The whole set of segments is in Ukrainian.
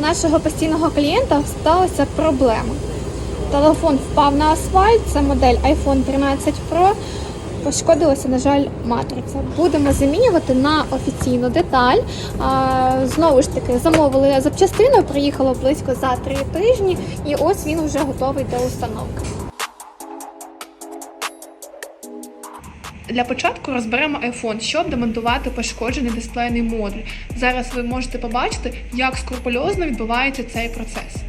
нашого постійного клієнта сталася проблема. Телефон впав на асфальт, це модель iPhone 13 Pro. Пошкодилася, на жаль, матриця. Будемо замінювати на офіційну деталь. Знову ж таки, замовили запчастину, приїхало близько за три тижні, і ось він вже готовий до установки. Для початку розберемо iPhone, щоб демонтувати пошкоджений дисплейний модуль. Зараз ви можете побачити, як скрупульозно відбувається цей процес.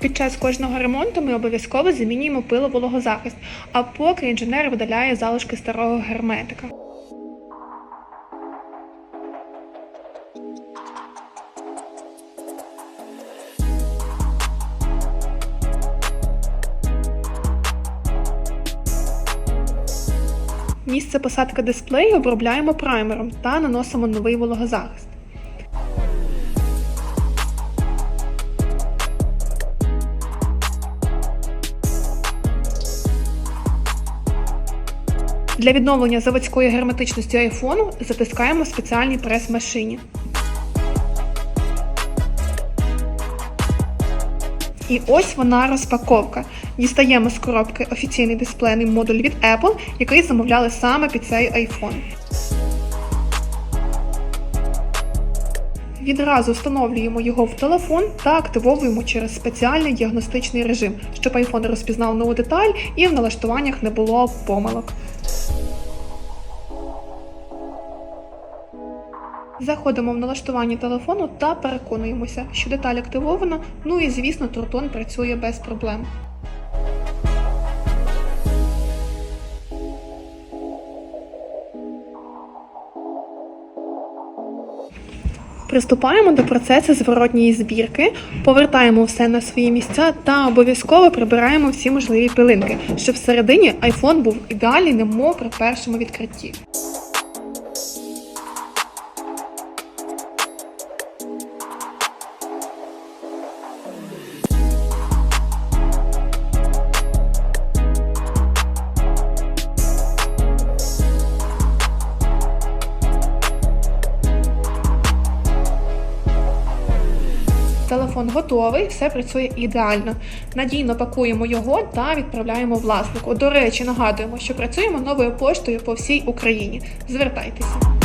Під час кожного ремонту ми обов'язково замінюємо пиловологозахист, а поки інженер видаляє залишки старого герметика. Місце посадки дисплею обробляємо праймером та наносимо новий вологозахист. Для відновлення заводської герметичності айфону затискаємо в спеціальній прес-машині. І ось вона розпаковка. Дістаємо з коробки офіційний дисплейний модуль від Apple, який замовляли саме під цей iPhone. Відразу встановлюємо його в телефон та активовуємо через спеціальний діагностичний режим, щоб iPhone розпізнав нову деталь і в налаштуваннях не було помилок. Заходимо в налаштування телефону та переконуємося, що деталь активована, ну і звісно, трутон працює без проблем. Приступаємо до процесу зворотньої збірки, повертаємо все на свої місця та обов'язково прибираємо всі можливі пилинки, щоб всередині iPhone був ідеальний, немов при першому відкритті. Телефон готовий, все працює ідеально. Надійно пакуємо його та відправляємо власнику. До речі, нагадуємо, що працюємо новою поштою по всій Україні. Звертайтеся.